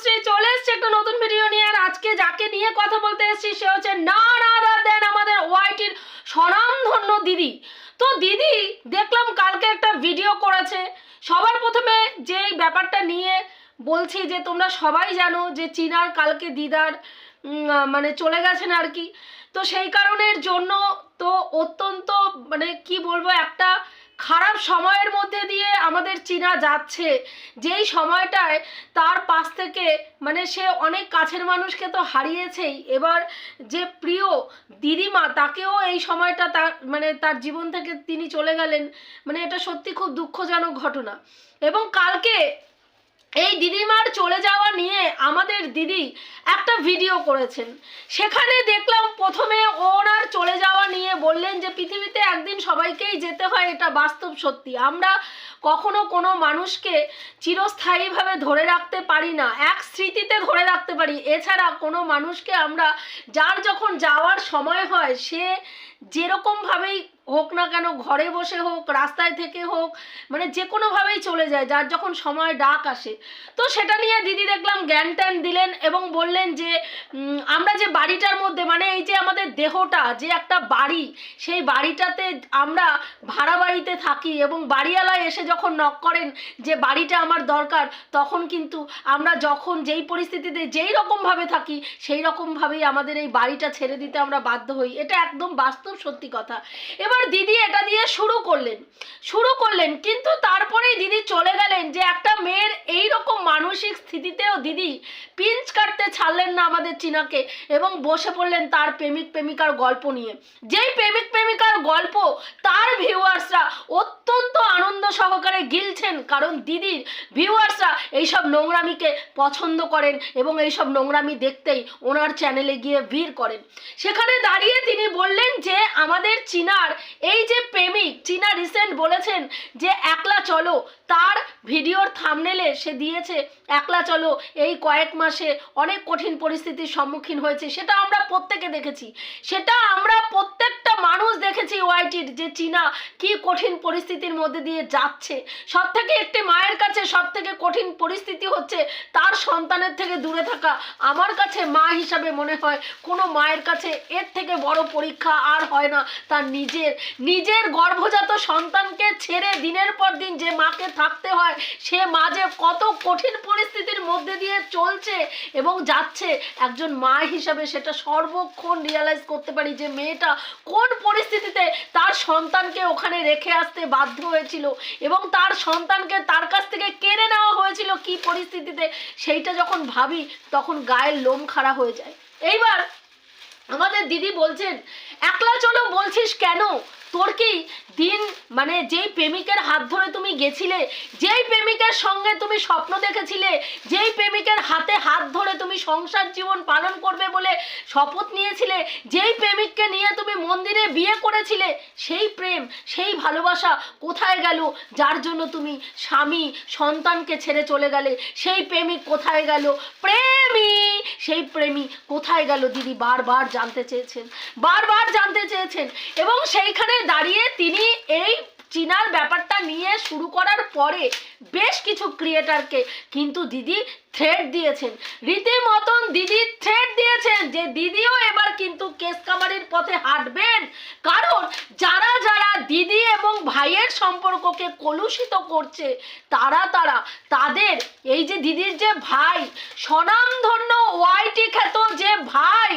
তনুশ্রী চলে এসছে একটা নতুন ভিডিও নিয়ে, আর আজকে যাকে নিয়ে কথা বলতে এসেছি সে হচ্ছে না না দেন আমাদের ওয়াইটির স্বনামধন্য দিদি। তো দিদি, দেখলাম কালকে একটা ভিডিও করেছে। সবার প্রথমে যে ব্যাপারটা নিয়ে বলছি যে তোমরা সবাই জানো যে চীনার কালকে দিদার মানে চলে গেছেন আর কি। তো সেই কারণের জন্য তো অত্যন্ত মানে কি বলব, একটা খারাপ সময়ের মধ্যে দিয়ে আমাদের চীনা যাচ্ছে। যেই সময়টায় তার পাশ থেকে মানে সে অনেক কাছের মানুষকে তো হারিয়েছেই। এবার যে প্রিয় দিদিমা, তাকেও এই সময়টা তার মানে তার জীবন থেকে তিনি চলে গেলেন। মানে এটা সত্যি খুব দুঃখজনক ঘটনা। এবং কালকে এই দিদিমার চলে যাওয়া নিয়ে আমাদের দিদি একটা ভিডিও করেছেন। সেখানে দেখলাম প্রথমে ওনার চলে যাওয়া নিয়ে বললেন যে, পৃথিবীতে একদিন সবাইকেই যেতে হয়, এটা বাস্তব সত্যি। আমরা কখনো কোনো মানুষকে চিরস্থায়ীভাবে ধরে রাখতে পারি না, এক স্মৃতিতে ধরে রাখতে পারি। এছাড়া কোনো মানুষকে আমরা, যার যখন যাওয়ার সময় হয়, সে যেরকমভাবেই হোক না কেন, ঘরে বসে হোক, রাস্তায় থেকে হোক মানে যে কোনোভাবেই চলে যায়, যার যখন সময় ডাক আসে। তো সেটা নিয়ে দিদি দেখলাম জ্ঞান ট্যান দিলেন এবং বললেন যে আমরা যে বাড়িটার মধ্যে মানে এই যে আমাদের দেহটা, যে একটা বাড়ি, সেই বাড়িটাতে আমরা ভাড়া বাড়িতে থাকি এবং বাড়িওয়ালা এসে যখন নক করেন যে বাড়িটা আমার দরকার, তখন কিন্তু আমরা যখন যেই পরিস্থিতিতে যেই রকমভাবে থাকি, সেই রকমভাবেই আমাদের এই বাড়িটা ছেড়ে দিতে আমরা বাধ্য হই। এটা একদম বাস্তব সত্যি কথা। এবার দিদি এটা দিয়ে শুরু করলেন। শুরু করলেন, কিন্তু তারপরেই দিদি চলে গেলেন যে একটা মেয়ের এই রকম মানসিক স্থিতিতেও দিদি পিঞ্চ কাটতে ছাড়লেন না আমাদের চিনাকে এবং বসে পড়লেন তার প্রেমিক প্রেমিকার গল্প নিয়ে। যেই প্রেমিক প্রেমিকার গল্প, তার ভিউয়ার্সরা অত্যন্ত আনন্দ সহকারে গিলছেন, কারণ দিদির ভিউয়ার্সরা এইসব নোংরামিকে পছন্দ করেন এবং এইসব নোংরামি দেখতেই ওনার চ্যানেলে গিয়ে ভিড় করেন। সেখানে দাঁড়িয়ে তিনি বললেন যে আমাদের চীনার এই যে প্রেমিক চীনা রিসেন্ট বলেছেন যে একলা চলো। তার ভিডিওর থামনেলে সে দিয়েছে, একলা চলো, এই কয়েক মাসে অনেক কঠিন পরিস্থিতির সম্মুখীন হয়েছে। সেটা আমরা প্রত্যেকে দেখেছি। সেটা আমরা প্রত্যেকটা মানুষ দেখেছি ওয়াইটির যে চীনা কি কঠিন পরিস্থিতির মধ্যে দিয়ে যাচ্ছে। সব থেকে একটি মায়ের কাছে সব থেকে কঠিন পরিস্থিতি হচ্ছে তার সন্তানের থেকে দূরে থাকা। আমার কাছে মা হিসাবে মনে হয় কোনো মায়ের কাছে এর থেকে বড় পরীক্ষা আর হয় না। তার নিজের নিজের গর্ভজাত সন্তানকে ছেড়ে দিনের পর দিন যে মাকে থাকতে হয়, সে মা যে কত কঠিন পরিস্থিতির মধ্যে দিয়ে চলছে এবং যাচ্ছে, একজন মা হিসাবে সেটা সর্বক্ষণ রিয়ালাইজ করতে পারি যে মেয়েটা কোন পরিস্থিতিতে তার সন্তানকে ওখানে রেখে আসতে বাধ্য হয়েছিল এবং তার সন্তানকে তার কাছ থেকে কেড়ে নেওয়া হয়েছিল কি পরিস্থিতিতে, সেইটা যখন ভাবি তখন গায়ের লোম খাড়া হয়ে যায়। এইবার আমাদের দিদি বলছেন, একলা চলো বলছিস কেন? তোর কি দিন মানে যেই প্রেমিকের হাত ধরে তুমি গেছিলে, যেই প্রেমিকের সঙ্গে তুমি স্বপ্ন দেখেছিলে, যেই প্রেমিকের হাতে হাত ধরে তুমি সংসার জীবন পালন করবে বলে শপথ নিয়েছিলে, যেই প্রেমিককে নিয়ে তুমি মন্দিরে বিয়ে করেছিলে, সেই প্রেম, সেই ভালোবাসা কোথায় গেল? যার জন্য তুমি স্বামী সন্তানকে ছেড়ে চলে গেলে, সেই প্রেমিক কোথায় গেল? প্রেমী! সেই প্রেমী কোথায় গেল? দিদি বারবার জানতে চেয়েছেন, বারবার জানতে চেয়েছেন এবং সেইখানে দাঁড়িয়ে তিনি এই চিনার ব্যাপারটা নিয়ে শুরু করার পরে বেশ কিছু ক্রিয়েটারকে কিন্তু দিদি থ্রেড দিয়েছেন। রীতিমতন দিদি থ্রেড দিয়েছেন যে দিদিও এবার কিন্তু কেস কামারির পথে হাঁটবেন। কারণ যারা যারা দিদি এবং ভাইয়ের সম্পর্ককে কলুষিত করছে, তারা তারা, তাদের এই যে দিদির যে ভাই, স্বনামধন্য ওয়াইটি খ্যাত যে ভাই,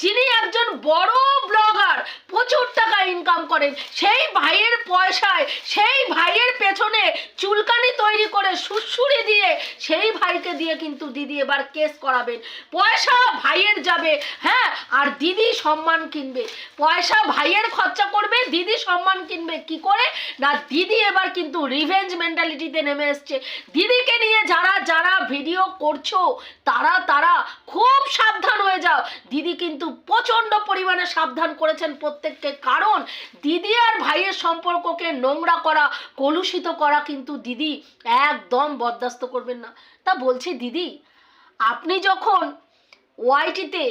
যিনি একজন বড় ব্লগার, প্রচুর টাকা ইনকাম করেন, সেই ভাইয়ের পয়সায়, সেই ভাইয়ের পেছনে চুলকানি তৈরি করে সুরসুরি দিয়ে সেই ভাইকে দিয়ে কিন্তু দিদি এবার কেস করাবেন। পয়সা ভাইয়ের যাবে হ্যাঁ? আর দিদি সম্মান কিনবে। পয়সা ভাইয়ের খরচা করবে, দিদি সম্মান কিনবে। কি করে? না, দিদি এবার কিন্তু রিভেঞ্জ মেন্টালিটিতে নেমে এসছে। দিদিকে নিয়ে যারা যারা ভিডিও করছ, তারা তারা খুব সাবধান হয়ে যাও। দিদি কিন্তু প্রচণ্ড পরিমাণে সাবধান করেছেন প্রত্যেককে। কারণ দিদি আর ভাইয়ের সম্পর্ককে নোংরা করা, কলুষিত করা কিন্তু দিদি একদম বরদাস্ত করবেন না। তা বলছি দিদি, আপনি যখন ওয়াইটিতে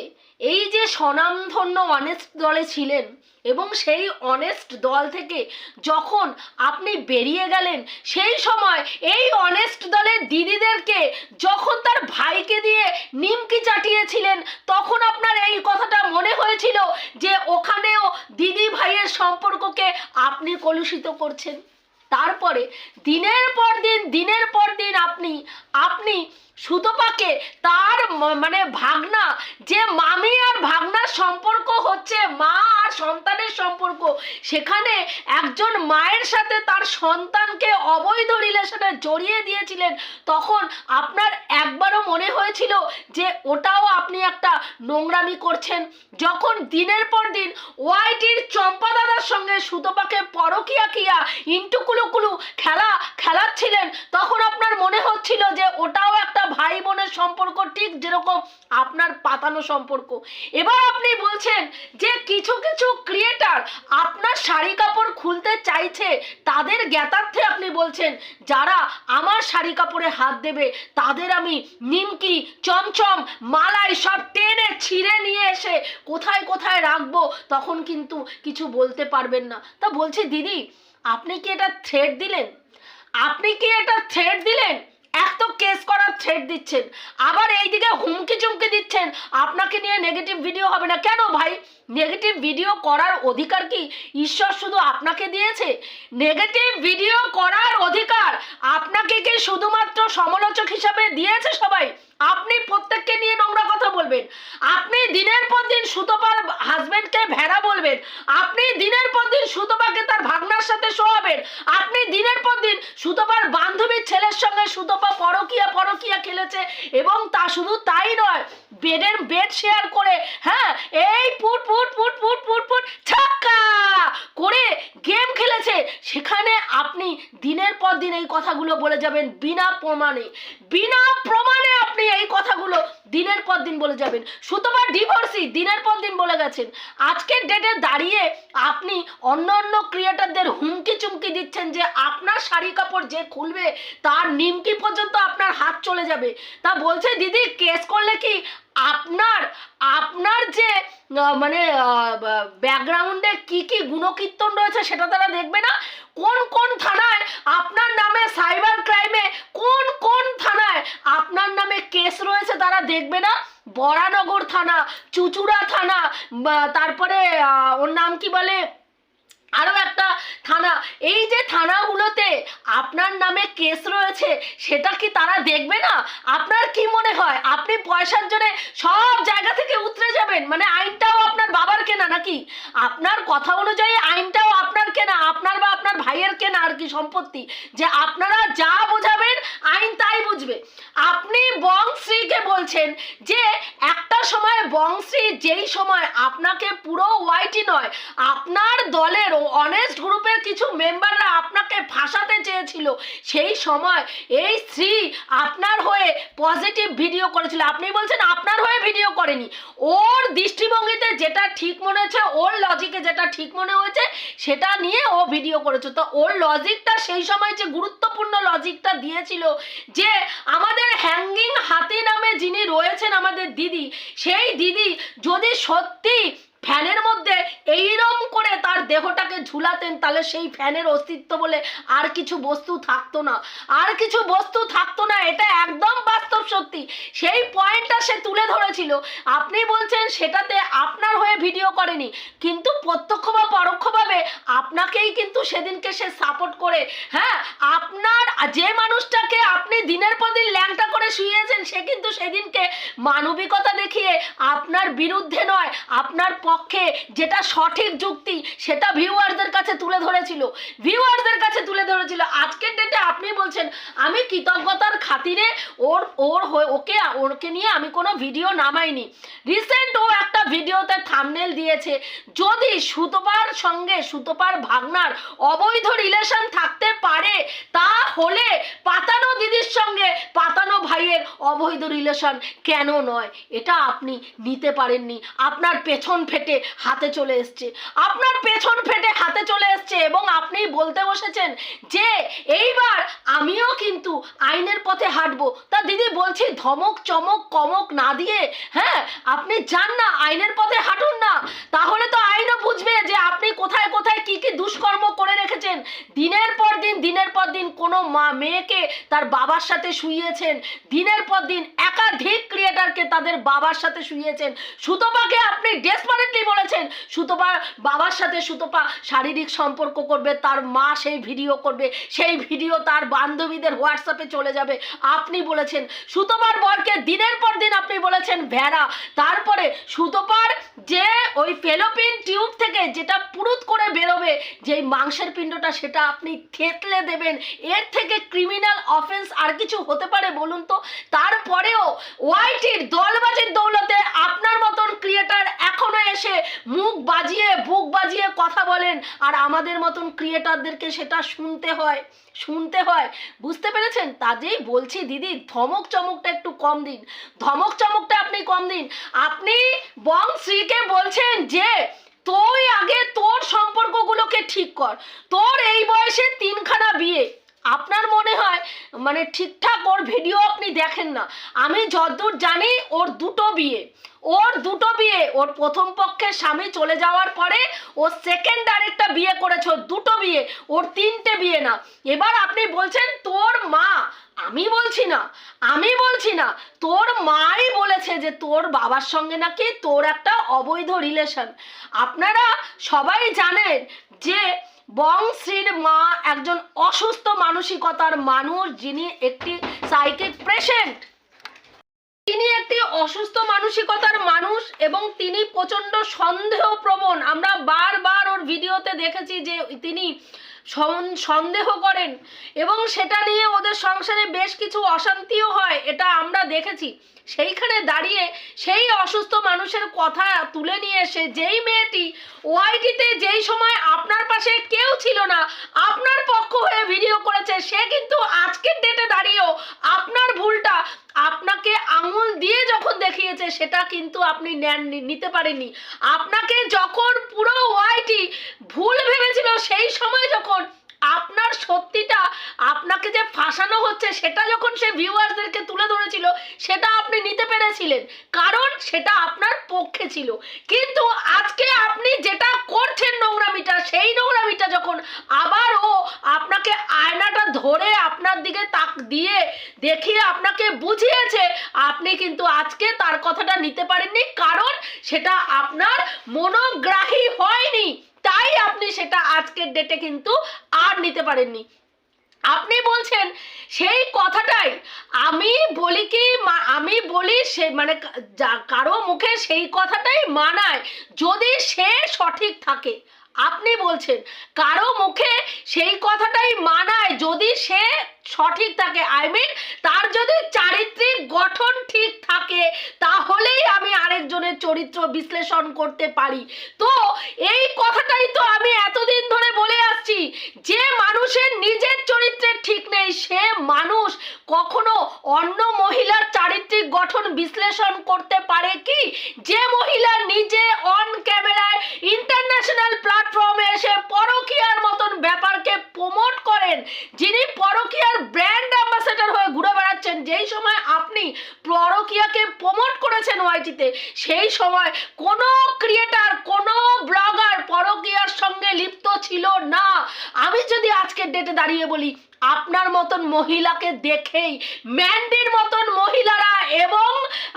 এই যে স্বনামধন্য অনেস্ট দলে ছিলেন এবং সেই অনেস্ট দল থেকে যখন আপনি বেরিয়ে গেলেন, সেই সময় এই অনেস্ট দলের দিদিদেরকে যখন তার ভাইকে দিয়ে নিমকি চাটিয়েছিলেন, তখন আপনার এই কথাটা মনে হয়েছিল যে ওখানেও দিদি ভাইয়ের সম্পর্ককে আপনি কলুষিত করছেন? তারপরে দিনের পর দিন দিনের পর দিন আপনি আপনি সুতপাকে তার মানে ভাগনা, যে মামি আর ভাগনার সম্পর্ক হচ্ছে মা আর সন্তানের সম্পর্ক, সেখানে একজন মায়ের সাথে তার সন্তানকে অবৈধ রিলেশনে জড়িয়ে দিয়েছিলেন, তখন আপনার একবারও মনে হয়েছিল যে ওটাও আপনি একটা নোংরামি করছেন। যখন দিনের পর দিন ওয়াইটির চম্পা দাদার সঙ্গে সুতপাকে পরকিয়া কিয়া ইন্টুকুলুকুলু খেলা খেলাচ্ছিলেন, তখন আপনার মনে হচ্ছিল যে ওটাও ভাই বোনের সম্পর্ক ঠিক যেরকম আপনার পাতানো সম্পর্ক। এবার আপনি বলছেন যে কিছু কিছু ক্রিয়েটার আপনার শাড়ি কাপড় খুলতে চাইছে, তাদের জ্ঞাতার্থে আপনি বলছেন, যারা আমার শাড়ি কাপড়ে হাত দেবে, তাদের আমি নিমকি, চমচম, মালাই সব টেনে ছিঁড়ে নিয়ে এসে কোথায় কোথায় রাখব, তখন কিন্তু কিছু বলতে পারবেন না। তা বলছি, দিদি, আপনি কি এটা থ্রেড দিলেন? আপনি কি এটা থ্রেড দিলেন? এক তো কেস করার থ্রেড দিচ্ছেন। আবার এইদিকে হুমকি চুমকি দিচ্ছেন। আপনাকে নিয়ে নেগেটিভ ভিডিও হবে না। কেন ভাই? নেগেটিভ ভিডিও করার অধিকার কি? ঈশ্বর শুধু আপনাকে দিয়েছে? নেগেটিভ ভিডিও করার অধিকার আপনাকে কি শুধুমাত্র সমালোচক হিসাবে দিয়েছে সবাই? আপনি প্রত্যেককে নিয়ে নোংরা কথা বলবেন। আপনি দিনের পর দিন সুতপার হাজবেন্ডকে ভেড়া বলবেন। আপনি দিনের পর দিন সুতপাকে তার ভাগনার সাথে শোয়াবেন আপনি দিনের পর দিন সুতপার বান্ধবীর ছেলের সঙ্গে সুতপা পরকিয়া পরকিয়া খেলেছে এবং তা শুধু তাই নয় বেডের বেড শেয়ার করে হ্যাঁ এই put put put put put put ছাক্কা করে গেম খেলেছে। সেখানে আপনি দিনের পর দিন এই কথাগুলো বলে যাবেন, বিনা প্রমাণে। বিনা প্রমাণে আপনি এই কথাগুলো দিনের পর দিন বলে যাবেন। সুতরাং ডিভোর্সি দিনের পর দিন বলে গেছেন। আজকের ডেটে দাঁড়িয়ে আপনি অন্য অন্য ক্রিয়েটারদের হুমকি চুমকি দিচ্ছেন যে আপনার শাড়ি কাপড় যে খুলবে, তার নিমকি পর্যন্ত আপনার হাত চলে যাবে। তা বলছে, দিদি কেস করলে কি আপনার আপনার যে মানে ব্যাকগ্রাউন্ডে কি কি গুণকীর্তন রয়েছে সেটা তারা দেখবে না? কোন কোন থানায় আপনার নামে সাইবার ক্রাইমে, কোন কোন থানায় আপনার নামে কেস রয়েছে তারা দেখবে না? বরানগর থানা, চুচুড়া থানা তারপরে ওর নাম কি বলে? আরও একটা থানা। এই যে থানাগুলোতে আপনার নামে কেস রয়েছে, সেটা কি তারা দেখবে না? আপনার কি মনে হয়? আপনি পয়সার জন্য সব জায়গা থেকে উতরে যাবেন? মানে আইনটাও আপনার বাবার কেনা নাকি? আপনার কথা অনুযায়ী আইনটাও আপনার কেনা, আপনার বা আপনার ভাইয়ের কেনা আর কি সম্পত্তি। যে আপনারা যা বোঝাবেন, আইন তাই বুঝবে। আপনি বংশ্রীকে বলছেন যে একটা সময় বংশ্রী যেই সময় আপনাকে পুরো ওয়াইটি নয়, আপনার দলের অনেস্ট গ্রুপের কিছু মেম্বাররা আপনাকে ফাঁসাতে চেয়েছিল, সেই সময় এই স্ত্রী আপনার হয়ে পজিটিভ ভিডিও করেছিল। আপনি বলছেন আপনার হয়ে ভিডিও করেনি। ওর দৃষ্টিভঙ্গিতে যেটা ঠিক মনে হয়েছে, ওর লজিকে যেটা ঠিক মনে হয়েছে, সেটা নিয়ে ও ভিডিও করেছে। তো ওর লজিকটা সেই সময় যে গুরুত্বপূর্ণ লজিকটা দিয়েছিল, যে আমাদের হ্যাঙ্গিং হাতি নামে যিনি রয়েছেন আমাদের দিদি সেই দিদি যদি সত্যি ফ্যানের মধ্যে তার দেহটাকে ঝুলাতেন, তাহলে সেই ফ্যানের অস্তিত্ব বলে আর কিছু বস্তু থাকতো না। আর কিছু বস্তু থাকতো না, এটা একদম বাস্তব সত্যি। সেই পয়েন্টটা সে তুলে ধরেছিল। আপনি বলছেন সেটাতে আপনার হয়ে ভিডিও করেনি, কিন্তু প্রত্যক্ষ বা পরোক্ষভাবে আপনাকেই কিন্তু সেদিনকে সে সাপোর্ট করে। হ্যাঁ আপনার যে মানুষটাকে আপনি দিনের পর দিন ল্যাংটা করে শুয়েছেন সে কিন্তু সেদিনকে মানবিকতা দেখিয়ে আপনার বিরুদ্ধে নয়, আপনার পক্ষে যেটা সঠিক যুক্তি, সেটা ভিউয়ারদের কাছে তুলে ধরেছিল ভিউয়ারদের কাছে তুলে ধরেছিল। আজকের ডেটে আপনি বলছেন, আমি কৃতজ্ঞতার খাতিরে ওর ওর ওকে ওকে নিয়ে আমি কোনো ভিডিও নামাইনি। রিসেন্ট ও একটা ভিডিওতে থামনেল দিয়েছে, যদি সুতপার সঙ্গে সুতপার ভাগনার অবৈধ রিলেশন থাকতে পারে, তাহলে পাতানো দিদির সঙ্গে পাতানো ভাইয়ের অবৈধ রিলেশন কেন নয়? এটা আপনি নিতে পারেননি। আপনার পেছন ফেটে হাতে চলে এসছে। আপনার পেছন ফেটে হাতে চলে এসছে এবং আপনি বলতে বসেছেন যে এইবার আমিও কিন্তু আইনের পথে হাঁটবো। তা দিদি, বলছি ধমক, চমক, কমক না দিয়ে হ্যাঁ আপনি যান না, আইনের পথে হাঁটুন না। তাহলে তো আইনও বুঝবে যে আপনি কোথায় কোথায় কি কি দুষ্কর্ম করে রেখেছেন। দিনের পর দিন, দিনের পর দিন কোনো মা মেয়েকে তার বাবার সাথে শুইয়েছেন। দিনের পর দিন একাধিক ক্রিয়েটারকে তাদের বাবার সাথে শুয়েছেন সুতপাকে আপনি ডেসপারেটলি বলেছেন সুতপা বাবার সাথে সুতপা শারীরিক সম্পর্ক করবে, তার মা সেই ভিডিও করবে, সেই ভিডিও তার বান্ধবীদের হোয়াটসঅ্যাপে চলে যাবে। আপনি বলেছেন, সুতপার বরকে দিনের পর দিন আপনি বলেছেন ভেড়া। তারপরে সুতপার যে ওই ফেলোপিন টিউব থেকে যেটা পুরুত করে বেরোবে, যেই মাংসের পিণ্ডটা সেটা আপনি থেতলে দেবেন, এর থেকে ক্রিমিনাল অফেন্স আর কিছু হতে পারে বলুন তো? তারপরেও ওয়াইটির দলবাজির দৌলতে আপনার মতন ক্রিয়েটার এখনও এসে মুখ বাজিয়ে, বুক বাজিয়ে কথা বলেন আর আমাদের মতন ক্রিয়েটারদেরকে সেটা শুনতে হয় শুনতে হয়। বুঝতে পেরেছেন? তাজেই বলছি, দিদি, ধমক চমকটা একটু কম দিন। ধমক চমকটা আপনি কম দিন। আপনি বং শ্রীকে বলছেন যে, তুই আগে তোর সম্পর্কগুলোকে ঠিক কর। তোর এই বয়সে তিনখানা বিয়ে। আপনার মনে হয় মানে ঠিকঠাক ওর ভিডিও আপনি দেখেন না। আমি যতদূর জানি, ওর দুটো বিয়ে। ওর দুটো বিয়ে। ওর প্রথম পক্ষের স্বামী চলে যাওয়ার পরে ও সেকেন্ড আরেকটা বিয়ে করেছে দুটো বিয়ে। ওর তিনটে বিয়ে না। এবার আপনি বলছেন, তোর মা আমি বলছি না। আমি বলছি না, তোর মাই বলেছে যে তোর বাবার সঙ্গে নাকি তোর একটা অবৈধ রিলেশন আপনারা সবাই জানেন যে বংশ্রীর মা একজন অসুস্থ মানসিকতার মানুষ, যিনি একটি সাইকিক পেশেন্ট তিনি একটি অসুস্থ মানসিকতার মানুষ এবং তিনি প্রচণ্ড সন্দেহপ্রবণ। আমরা বারবার ওর ভিডিওতে দেখেছি যে তিনি সন্দেহ করেন এবং সেটা নিয়ে ওদের সংসারে বেশ কিছু অশান্তিও হয়, এটা আমরা দেখেছি। সেইখানে দাঁড়িয়ে সেই অসুস্থ মানুষের কথা তুলে নিয়ে এসে যেই মেয়েটি ওয়াইটিতে যেই সময় আপনার পাশে কেউ ছিল না, আপনার পক্ষ হয়ে ভিডিও করেছে, সে কিন্তু আজকের ডেটে দাঁড়িয়েও আপনার ভুলটা আপনাকে আঙুল দিয়ে যখন দেখিয়েছে, সেটা কিন্তু আপনি নেন নিতে পারেননি। আপনাকে যখন পুরো ওয়াইটি ভুল ভেবেছিল, সেই সময় যখন আপনার সত্যিটা আপনাকে যে ফাঁসানো হচ্ছে, সেটা যখন সে ভিউয়ার্সদেরকে তুলে ধরেছিল, সেটা আপনি নিতে পেরেছিলেন। কারণ সেটা আপনার পক্ষে ছিল। কিন্তু আজকে আপনি যেটা করছেন নোংরামিটা, সেই নোংরামিটা যখন আবার ও আপনাকে আয়নাটা ধরে আপনার দিকে তাক দিয়ে দেখিয়ে আপনাকে বুঝিয়েছে, আপনি কিন্তু আজকে তার কথাটা নিতে পারেননি। কারণ সেটা আপনার মনোগ্রাহী হয়নি। তাই আপনি সেটা আজকের ডেটে কিন্তু আর নিতে পারেননি। আপনি বলছেন, সেই কথাটাই আমি বলি কি আমি বলি সে মানে কারও মুখে সেই কথাটাই মানায় যদি সে সঠিক থাকে। আপনি বলছেন, কারও মুখে সেই কথাটাই মানায় যদি সে সঠিক থাকে। আই মিন তার যদি চারিত্রিক গঠন ঠিক থাকে, তাহলেই আমি আরেকজনের চরিত্র বিশ্লেষণ করতে পারি। তো এই কথাটাই তো আমি এতদিন ধরে বলে আসছি, যে মানুষের নিজের চরিত্রের ঠিক নেই, সে মানুষ কখনো অন্য মহিলার চারিত্রিক গঠন বিশ্লেষণ করতে পারে কি? যে মহিলা নিজে অন ক্যামেরায় ইন্টারন্যাশনাল প্ল্যাটফর্মে এসে পরকীয়ার মতন ব্যাপারকে প্রমোট করেন, যিনি পরকীয়ার ব্র্যান্ড অ্যাম্বাসেডর হয়ে ঘুরে বেড়াচ্ছেন। যেই সময় আপনি পরকীয়াকে প্রমোট করেছেন ওয়াইটিতে সেই সময় কোনো ক্রিয়েটার কোনো ব্লগার পরকীয়ার সঙ্গে লিপ্ত ছিল না। আমি যদি আজকের ডেটে দাঁড়িয়ে বলি, আপনার মতন মহিলাকে দেখেই ম্যান্ডির মতন মহিলারা এবং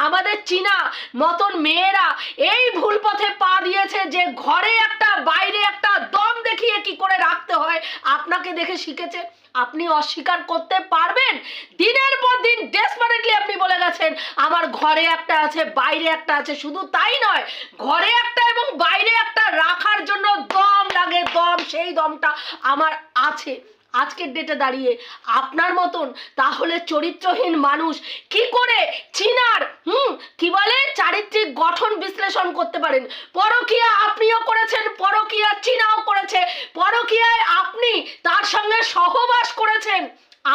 আমাদের চীনা মতন মেয়েরা এই ভুল পথে পা দিয়েছে যে ঘরে একটা, বাইরে একটা দম দেখিয়ে কি করে রাখতে হয়, আপনাকে দেখে শিখেছে। আপনি অস্বীকার করতে পারবেন। দিনের পর দিন ডেসপারেটলি আপনি বলে গেছেন, আমার ঘরে একটা আছে, বাইরে একটা আছে, শুধু তাই নয়, ঘরে একটা এবং বাইরে একটা রাখার জন্য দম লাগে, দম, সেই দমটা আমার আছে। আজকের ডেটে দাঁড়িয়ে আপনার মতন তাহলে চরিত্রহীন মানুষ কি করে চিনার, হুম, কি বলে? চারিত্রিক গঠন বিশ্লেষণ করতে পারেন। পরকিয়া আপনিও করেছেন পরকিয়া চীনাও করেছে পরকিয়ায় আপনি তার সঙ্গে সহবাস করেছেন।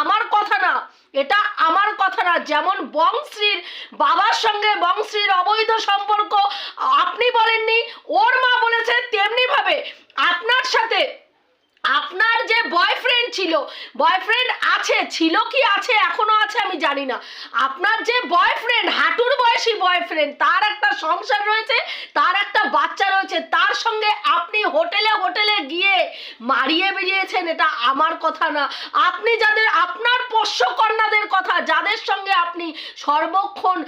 আমার কথা না, এটা আমার কথা না। যেমন বংশ্রীর বাবার সঙ্গে বংশ্রীর অবৈধ সম্পর্ক আপনি বলেননি, ওর মা বলেছে তেমনিভাবে। আপনার সাথে আপনার যে বয়ফ্রেন্ড ছিল বয়ফ্রেন্ড আছে, ছিল কি আছে, এখনও আছে আমি জানি না। আপনার যে বয়ফ্রেন্ড হাঁটুর বয়সী বয়ফ্রেন্ড তার একটা সংসার রয়েছে, তার একটা বাচ্চা রয়েছে, তার সঙ্গে আপনি হোটেলে হোটেলে গিয়ে মারিয়ে বেরিয়েছেন, এটা আমার কথা না। আপনি যাদের, আপনার পোষ্য কন্যাদের কথা, যাদের সঙ্গে আপনি সর্বক্ষণ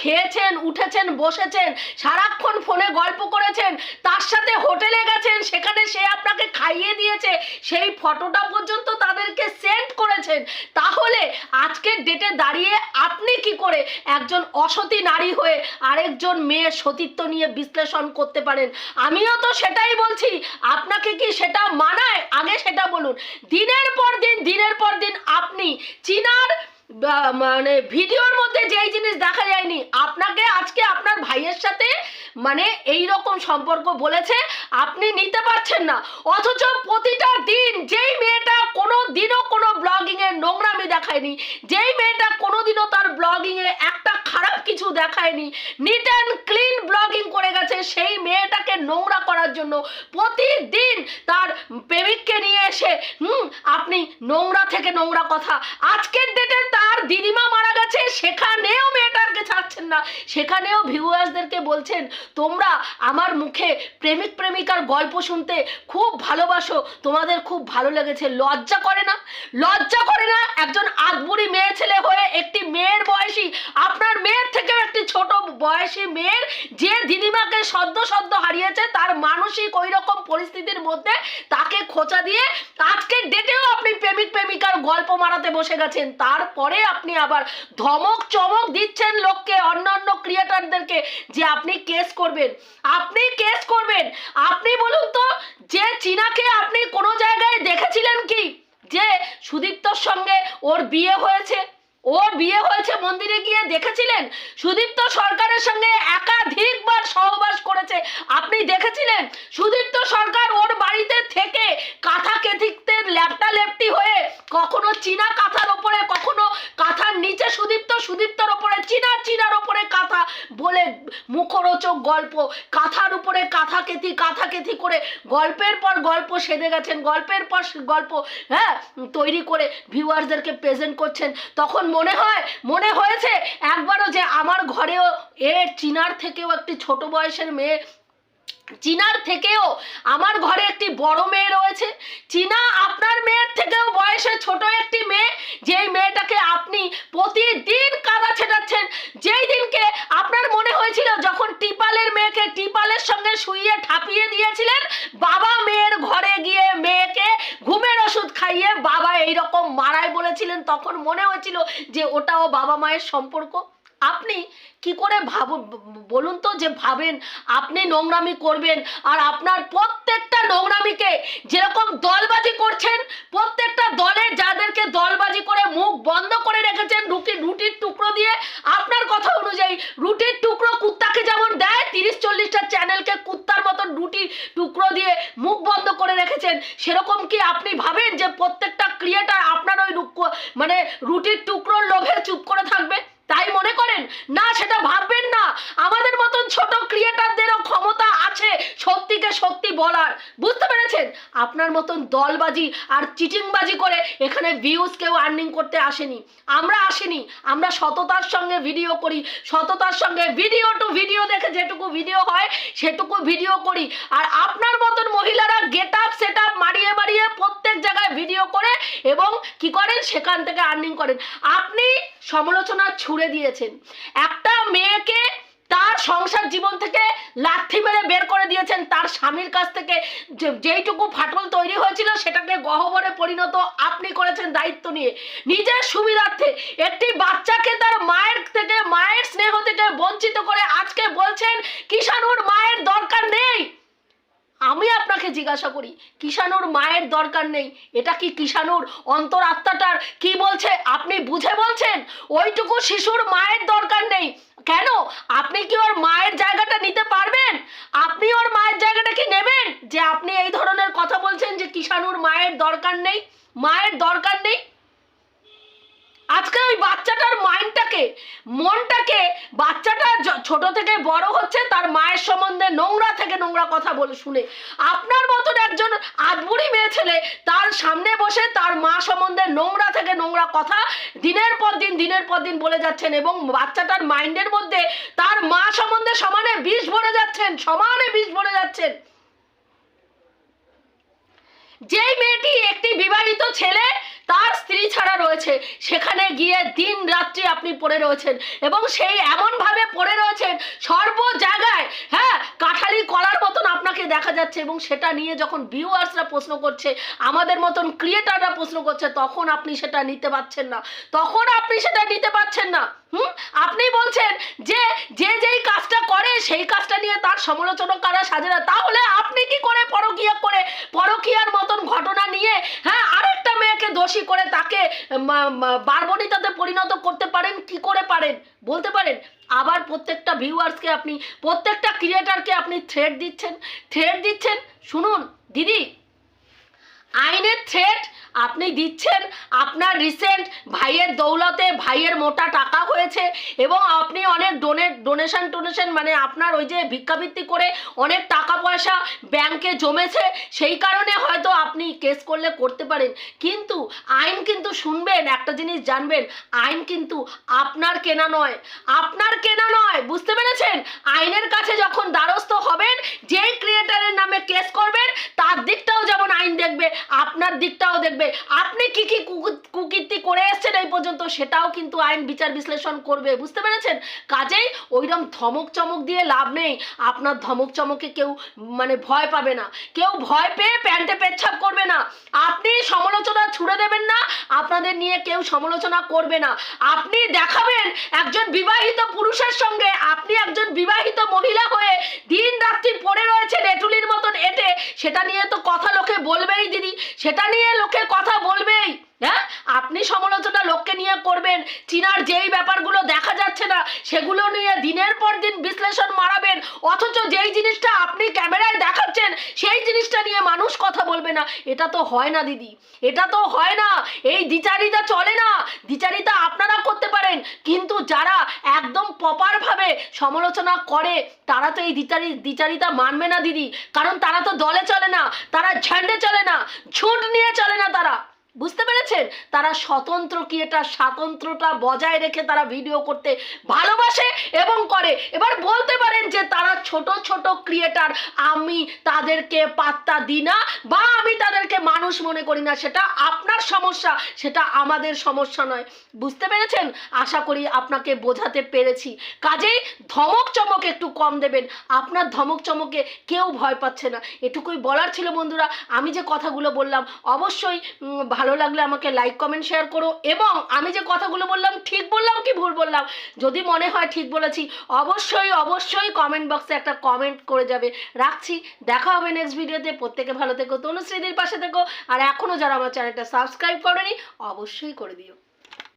খেয়েছেন, উঠেছেন, বসেছেন, সারাক্ষণ ফোনে গল্প করেছেন তার সাথে হোটেলে গেছেন সেখানে সে আপনাকে খাইয়ে দিয়েছে, সেই ফটোটা পর্যন্ত তাদেরকে সেন্ড করেছেন। তাহলে আজকের ডেটে দাঁড়িয়ে আপনি কি করে একজন অসতী নারী হয়ে আরেকজন মেয়ের সতীত্ব নিয়ে বিশ্লেষণ করতে পারেন? আমিও তো সেটাই বলছি। আপনাকে কি সেটা মানায়? আগে সেটা বলুন। দিনের পর দিন, দিনের পর দিন আপনি চীনার মানে ভিডিওর মধ্যে যেই জিনিস দেখা যায়নি, আপনাকে আজকে আপনার ভাইয়ের সাথে মানে এই রকম সম্পর্ক বলেছে, আপনি নিতে পারছেন না। অথচ প্রতিটা দিন যেই মেয়েটা কোনো দিনও কোনো ব্লগিং এ নোংরামি দেখায়নি, যেই মেয়েটা কোনো দিনও তার ব্লগিং এ একটা খারাপ কিছু দেখায়নি নিট অ্যান্ড ক্লিন ব্লগিং করে গেছে, সেই মেয়েটাকে নোংরা করার জন্য প্রতিদিন তার প্রেমিককে নিয়ে এসে, হুম, আপনি নোংরা থেকে নোংরা কথা, আজকের ডেটে তার দিদিমা মারা গেছে, সেখানেও মেয়েটাকে ছাড়ছেন না। সেখানেও ভিউয়ার্সদেরকে বলছেন, তোমরা আমার মুখে প্রেমিক প্রেমিকার গল্প শুনতে খুব ভালোবাসো। তোমাদের খুব ভালো লেগেছে। লজ্জা করে না? লজ্জা করে না? একজন আদবুড়ি মেয়ে ছেলে হয়ে একটি মেয়ের বয়সী, আপনার মেয়ের থেকেও একটি ছোট বয়সী মেয়ের যে দিদিমাকে সদ্য সদ্য হারিয়েছে, তার মানসিক ওই রকম পরিস্থিতির মধ্যে তাকে খোঁচা দিয়ে আজকের ডেটেও আপনি প্রেমিক প্রেমিকার গল্প মারাতে বসে গেছেন। তারপরে আপনি আবার ধমক, চমক দিচ্ছেন লোককে, অন্য অন্য ক্রিয়েটারদেরকে যে আপনি কেস করবেন। আপনি কেস করবেন। আপনি বলুন তো, যে চীনাকে আপনি কোনো জায়গায় দেখেছিলেন কি? যে সুদীপ্তর সঙ্গে ওর বিয়ে হয়েছে। ওর বিয়ে হয়েছে মন্দিরে গিয়ে দেখেছিলেন? সুদীপ্ত সরকারের সঙ্গে একাধিকবার সহবাস করেছে। আপনি দেখেছিলেন? সুদীপ্ত সরকার ওর বাড়িতে থেকে কাঁথা কেথিকতে ল্যাপটা লেপটি হয়ে কখনো চীনা কাঁথার ওপরে, কখনো কাঁথার নিচে সুদীপ্ত, সুদীপ্তর ওপরে, চীনা, চীনার ওপরে কাঁথা বলে মুখরোচক গল্প। কাঁথার উপরে কাঁথা কেথি কাঁথা কেথি করে গল্পের পর গল্প সেধে গেছেন, গল্পের পর গল্প হ্যাঁ তৈরি করে ভিউয়ার্সদেরকে প্রেজেন্ট করছেন। তখন মনে হয়, মনে হয়েছে একবারও যে আমার ঘরেও এর চিনার থেকেও একটি ছোট বয়সের মেয়ে চীনার থেকেও আমার ঘরে একটি বড় মেয়ে রয়েছে। চীনা আপনার মেয়ের থেকেও বয়সে ছোট একটি মেয়ে। যেই মেয়েটাকে আপনি প্রতিদিন কাদা ছেটাচ্ছেন, যেই দিনকে আপনার মনে হয়েছিল যখন টিপালের মেয়েকে টিপালের সঙ্গে শুইয়ে ঠাপিয়ে দিয়েছিলেন, বাবা মেয়ের ঘরে গিয়ে মেয়েকে ঘুমের ওষুধ খাইয়ে বাবা এইরকম মারায় বলেছিলেন, তখন মনে হয়েছিল যে ওটাও বাবা মায়ের সম্পর্ক। আপনি কি করে ভাব, বলুন তো যে ভাবেন, আপনি নোংরামি করবেন আর আপনার প্রত্যেকটা নোংরামিকে যেরকম দলবাজি করছেন, প্রত্যেকটা দলে যাদেরকে দলবাজি করে মুখ বন্ধ করে রেখেছেন রুটি রুটির টুকরো দিয়ে আপনার কথা অনুযায়ী রুটির টুকরো কুত্তাকে যেমন দেয় তিরিশ চল্লিশটা চ্যানেলকে কুত্তার মতন রুটি টুকরো দিয়ে মুখ বন্ধ করে রেখেছেন সেরকম কি আপনি ভাবেন যে প্রত্যেকটা ক্রিয়েটার আপনার ওই রুক- মানে রুটির টুকরোর লোভে চুপ করে থাকবে তাই মনে করেন না সেটা ভাববেন না আমাদের মতন ছোট ক্রিয়েটারদেরও ক্ষমতা আছে সত্যিকে সত্যি বলার বুঝতে পেরেছেন আপনার দলবাজি আর চিটিংবাজি করে এখানে ভিউজ কেউ আর্নিং করতে আসেনি। আমরা আসেনি, আমরা সততার সঙ্গে ভিডিও করি, সততার সঙ্গে ভিডিও টু ভিডিও দেখে যেটুকু ভিডিও হয়, সেটুকু ভিডিও করি। আর আপনার মতন মহিলারা গেট আপ সেট আপ মারিয়ে মারিয়ে প্রত্যেক জায়গায় ভিডিও করে এবং কি করেন? সেখান থেকে আর্নিং করেন। আপনি সমালোচনা ছুড়ে দিয়েছেন। একটা মেয়েকে তার সংসার জীবন থেকে লাঠি মেরে বের করে দিয়েছেন। তার স্বামীর কাছ থেকে যেইটুকু ফাটল তৈরি হয়েছিল সেটাকে গহবরে পরিণত আপনি করেছেন দায়িত্ব নিয়ে। নিজের সুবিধার্থে একটি বাচ্চাকে তার মায়ের থেকে, মায়ের স্নেহ থেকে বঞ্চিত করে আজকে বলছেন, কিষাণুর মায়ের দরকার নেই। আমি আপনাকে জিজ্ঞাসা করি কিষানুর মায়ের দরকার নেই। এটা কি কিষাণুর অন্তরাত্মাটার? কি বলছে? আপনি বুঝে বলছেন? ওইটুকু শিশুর মায়ের দরকার নেই। কেন? আপনি কি ওর মায়ের জায়গাটা নিতে পারবেন? আপনি ওর মায়ের জায়গাটা কি নেবেন? যে আপনি এই ধরনের কথা বলছেন যে কিষানুর মায়ের দরকার নেই। মায়ের দরকার নেই। আজকে ওই বাচ্চাটার মাইন্ডটাকে, মনটাকে, বাচ্চাটা ছোট থেকে বড় হচ্ছে, তার মায়ের সম্বন্ধে নোংরা থেকে নোংরা কথা বলে শুনে। আপনার মতন একজন আদবুড়ি মেয়ে ছেলে, তার সামনে বসে তার মা সম্বন্ধে নোংরা থেকে নোংরা কথা দিনের পর দিন, দিনের পর দিন বলে যাচ্ছেন এবং বাচ্চাটার মাইন্ডের মধ্যে তার মা সম্বন্ধে সমানে বিষ ভরে যাচ্ছেন, সমানে বিষ ভরে যাচ্ছেন। যেই মেয়েটি একটি বিবাহিত ছেলে তার স্ত্রী ছাড়া রয়েছে। সেখানে গিয়ে দিন রাত্রি আপনি পড়ে রয়েছেন এবং সেই এমনভাবে পড়ে রয়েছেন সর্ব জায়গায় হ্যাঁ কাঠালি কলার মতন আপনাকে দেখা যাচ্ছে এবং সেটা নিয়ে যখন ভিউয়ার্সরা প্রশ্ন করছে, আমাদের মতন ক্রিয়েটাররা প্রশ্ন করছে, তখন আপনি সেটা নিতে পারছেন না। তখন আপনি সেটা নিতে পারছেন না। হুম? আপনি বলছেন যে যে যেই কাজটা করে, সেই কাজটা নিয়ে তার সমালোচনা করা সাজে না। তাহলে আপনি কি করে পরকিয়া করে, পরকিয়ার মতন ঘটনা নিয়ে হ্যাঁ আরেকটা মেয়েকে দোষী করে তাকে বারবনিতাতে পরিণত করতে পারেন, কি করে পারেন? বলতে পারেন, আবার প্রত্যেকটা ভিউয়ার্সকে আপনি, প্রত্যেকটা ক্রিয়েটারকে আপনি থ্রেড দিচ্ছেন। থ্রেড দিচ্ছেন? শুনুন, দিদি আইনের থ্রেট আপনি দিচ্ছেন, আপনার রিসেন্ট ভাইয়ের দৌলতে ভাইয়ের মোটা টাকা হয়েছে এবং আপনি অনেক ডোনেট ডোনেশন টোনেশন মানে আপনার ওই যে ভিক্ষাবৃত্তি করে অনেক টাকা পয়সা ব্যাংকে জমেছে, সেই কারণে হয়তো আপনি কেস করলে করতে পারেন। কিন্তু আইন কিন্তু শুনবেন, একটা জিনিস জানবেন, আইন কিন্তু আপনার কেনা নয়। আপনার কেনা নয়, বুঝতে পেরেছেন? আইনের কাছে যখন দ্বারস্থ হবেন, যেই ক্রিয়েটারের নামে কেস করবেন, তার দিকটাও যেমন আইন দেখবে আপনার দিকটাও দেখবে। আপনি কি কি কুকীর্তি করে এসেছেন এই পর্যন্ত সেটাও কিন্তু আইন বিচার বিশ্লেষণ করবে, বুঝতে পেরেছেন? কাজেই ওইরকম ধমক চমক দিয়ে লাভ নেই। আপনার ধমক চমকে কেউ মানে ভয় পাবে না। কেউ ভয় পেয়ে প্যান্টে পেচ্ছাপ করবে না। আপনি সমালোচনা ছুড়ে দেবেন না, আপনাদের নিয়ে কেউ সমালোচনা করবে না। আপনি দেখাবেন একজন বিবাহিত পুরুষের সঙ্গে, আপনি একজন বিবাহিত মহিলা হয়ে দিন রাত্রি পড়ে রয়েছেন এটুলির মতন এটে সেটা নিয়ে তো কথা লোকে বলবেই দিদি সেটা নিয়ে লোকে কথা বলবেই হ্যাঁ? আপনি সমালোচনা লোককে নিয়ে করবেন, চীনার যেই ব্যাপারগুলো দেখা যাচ্ছে না, সেগুলো নিয়ে দিনের পর দিন বিশ্লেষণ মারাবেন, অথচ যেই জিনিসটা আপনি ক্যামেরায় দেখাচ্ছেন সেই জিনিসটা নিয়ে মানুষ কথা বলবে না। এটা তো হয় না, দিদি। এটা তো হয় না। এই দ্বিচারিতা চলে না। দ্বিচারিতা আপনারা করতে পারেন। কিন্তু যারা একদম প্রপারভাবে সমালোচনা করে, তারা তো এই দ্বিচারি, দ্বিচারিতা মানবে না, দিদি। কারণ তারা তো দলে চলে না। তারা ঝান্ডে চলে না। ঝুট নিয়ে চলে না তারা। বুঝতে পেরেছেন? তারা স্বতন্ত্র ক্রিয়েটার স্বাতন্ত্রটা বজায় রেখে তারা ভিডিও করতে ভালোবাসে এবং করে। এবার বলতে পারেন যে তারা ছোট ছোট ক্রিয়েটার আমি তাদেরকে পাত্তা দিই না বা আমি তাদেরকে মানুষ মনে করি না। সেটা আপনার সমস্যা সেটা আমাদের সমস্যা নয়। বুঝতে পেরেছেন? আশা করি আপনাকে বোঝাতে পেরেছি। কাজেই ধমক চমক একটু কম দেবেন। আপনার ধমক চমকে কেউ ভয় পাচ্ছে না। এটুকুই বলার ছিল বন্ধুরা। আমি যে কথাগুলো বললাম অবশ্যই উম, ভালো লাগলে আমাকে লাইক কমেন্ট শেয়ার করো এবং আমি যে কথাগুলো বললাম, ঠিক বললাম কি ভুল বললাম? যদি মনে হয় ঠিক বলেছি, অবশ্যই অবশ্যই কমেন্ট বক্সে একটা কমেন্ট করে যাবে। রাখছি, দেখা হবে নেক্সট ভিডিওতে প্রত্যেকে ভালো থেকো, তনুশ্রীদির পাশে থেকো। আর এখনও যারা আমার চ্যানেলটা সাবস্ক্রাইব করেনি, অবশ্যই করে দিও।